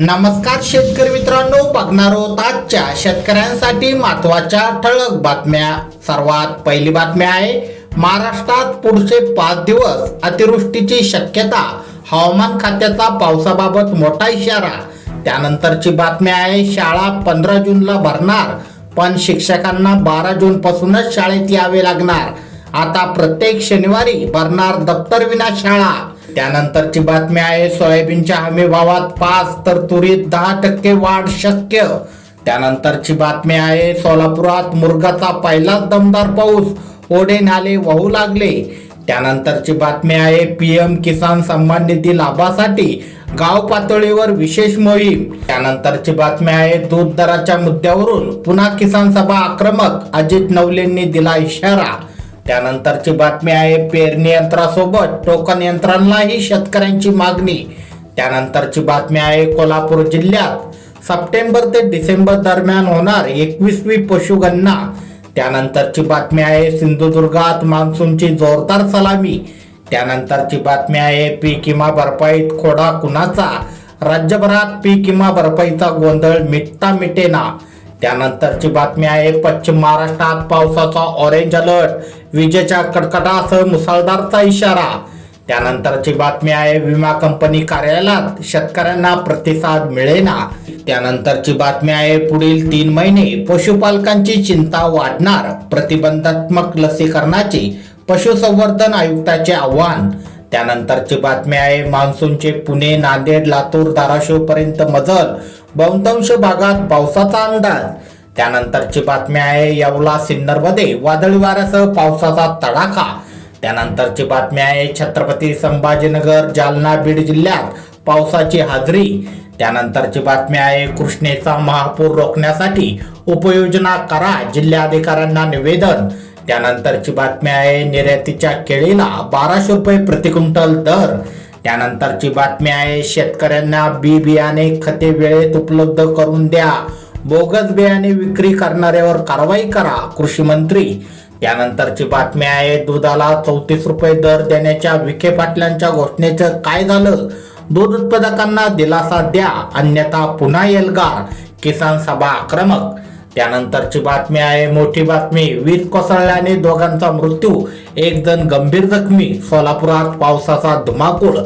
नमस्कार शेतकरी मित्रांनो बघणार आहोत आजच्या शेतकऱ्यांसाठी महत्त्वाच्या ठळक बातम्या. सर्वात पहिली बातमी आहे महाराष्ट्रात पुढचे पाच दिवस अतिवृष्टीची शक्यता. हवामान खात्याचा पावसाबाबत मोठा इशारा. त्यानंतरची बातमी आहे शाळा पंधरा जूनला भरणार पण शिक्षकांना बारा जून पासूनच शाळेत यावे लागणार. आता प्रत्येक शनिवारी भरणार दप्तरविना शाळा. त्यानंतरची बातमी आहे सोयाबीनच्या हमी भावात पाच तर तुरीत दहा टक्के वाढ शक्य. त्यानंतरची बातमी आहे सोलापुरात मुर्गाचा पहिलाच दमदार पाऊस. ओढे नाले वाहू लागले. त्यानंतरची बातमी आहे पीएम किसान सन्मान निधी लाभासाठी गाव पातळीवर विशेष मोहीम. त्यानंतरची बातमी आहे दूध दराच्या मुद्द्यावरून पुन्हा किसान सभा आक्रमक अजित नवलेंनी दिला इशारा. त्यानंतरची बातमी आहे पेरणी यंत्रासोबत टोकन यंत्रांनाही शेतकऱ्यांची मागणी. त्यानंतरची बातमी आहे कोल्हापूर जिल्ह्यात सप्टेंबर ते डिसेंबर दरम्यान होणार एकवीसवी पशुगणना. त्यानंतरची बातमी आहे सिंधुदुर्गात मान्सूनची जोरदार सलामी. त्यानंतरची बातमी आहे पीक विमा भरपाईत खोडा कुणाचा? राज्यभरात पीक विमा भरपाईचा गोंधळ मिटता मिटेना. त्यानंतरची बातमी आहे पश्चिम महाराष्ट्रात पावसाचा ऑरेंज अलर्ट विजेच्या कडकडासह मुसळधारचा इशारा. त्यानंतरची बातमी आहे विमा कंपनी कार्यालयात शेतकऱ्यांना प्रतिसाद मिळेना. त्यानंतरची बातमी आहे पुढील तीन महिने पशुपालकांची चिंता वाढणार. प्रतिबंधात्मक लसीकरणाची पशुसंवर्धन आयुक्ताचे आव्हान. त्यानंतरची बातमी आहे मान्सूनचे पुणे नांदेड लातूर धाराशिव पर्यंत मजल बहुतांश भागात पावसाचा अंदाज. त्यानंतरची बातमी आहे येवला सिन्नरमध्ये वादळी वाऱ्यासह पावसाचा तडाखा. त्यानंतरची बातमी आहे छत्रपती संभाजीनगर जालना बीड जिल्ह्यात पावसाची हाजरी. त्यानंतरची बातमी आहे कृष्णेचा महापूर रोखण्यासाठी उपाययोजना करा जिल्हाधिकाऱ्यांना निवेदन. त्यानंतरची बातमी आहे निर्यातीच्या केळीला बाराशे रुपये प्रति क्विंटल दर. त्यानंतरची बातमी आहे शेतकऱ्यांना बी बियाणे खते वेळेत उपलब्ध करून द्या. बोगस बियाणे विक्री करणाऱ्यावर कारवाई करा कृषी मंत्री. त्यानंतरची बातमी आहे दुधाला चौतीस रुपये दर देण्याच्या विखे पाटलांच्या घोषणेचं काय झालं? दूध उत्पादकांना दिलासा द्या अन्यथा पुन्हा एल्गार किसान सभा आक्रमक त्यानंतरची बातमी आहे मोठी बातमी. वीज कोसळल्याने दोघांचा मृत्यू एक जण गंभीर जखमी सोलापुरात पावसाचा धुमाकूळ.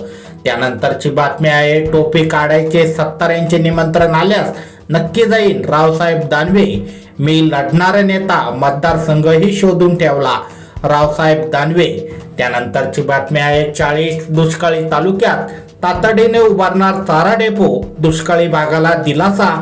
त्यानंतरची बातमी आहे टोपी काढायचे सत्तर यांचे निमंत्रण आल्यास नक्की जाईन रावसाहेब दानवे. मी लढणारा नेता मतदारसंघही शोधून ठेवला रावसाहेब दानवे. त्यानंतरची बातमी आहे चाळीस दुष्काळी तालुक्यात तातडीने उभारणार चारा डेपो. दुष्काळी भागाला दिलासा.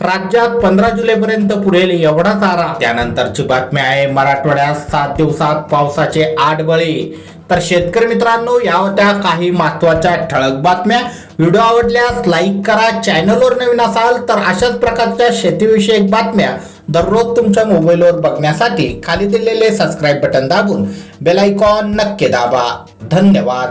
राज्यात पंधरा जुलैपर्यंत पुरेल एवढा चारा. त्यानंतरची बातमी आहे मराठवाड्यात सात दिवसात पावसाचे आठ बळी. तर शेतकरी मित्रांनो या होत्या काही महत्त्वाच्या ठळक बातम्या. व्हिडिओ आवडल्यास लाईक करा चॅनलवर नवीन असाल तर अशाच प्रकारच्या शेतीविषयक बातम्या दररोज तुमच्या मोबाईलवर बघण्यासाठी खाली दिलेले सबस्क्राईब बटन दाबून बेल आयकॉन नक्की दाबा. धन्यवाद.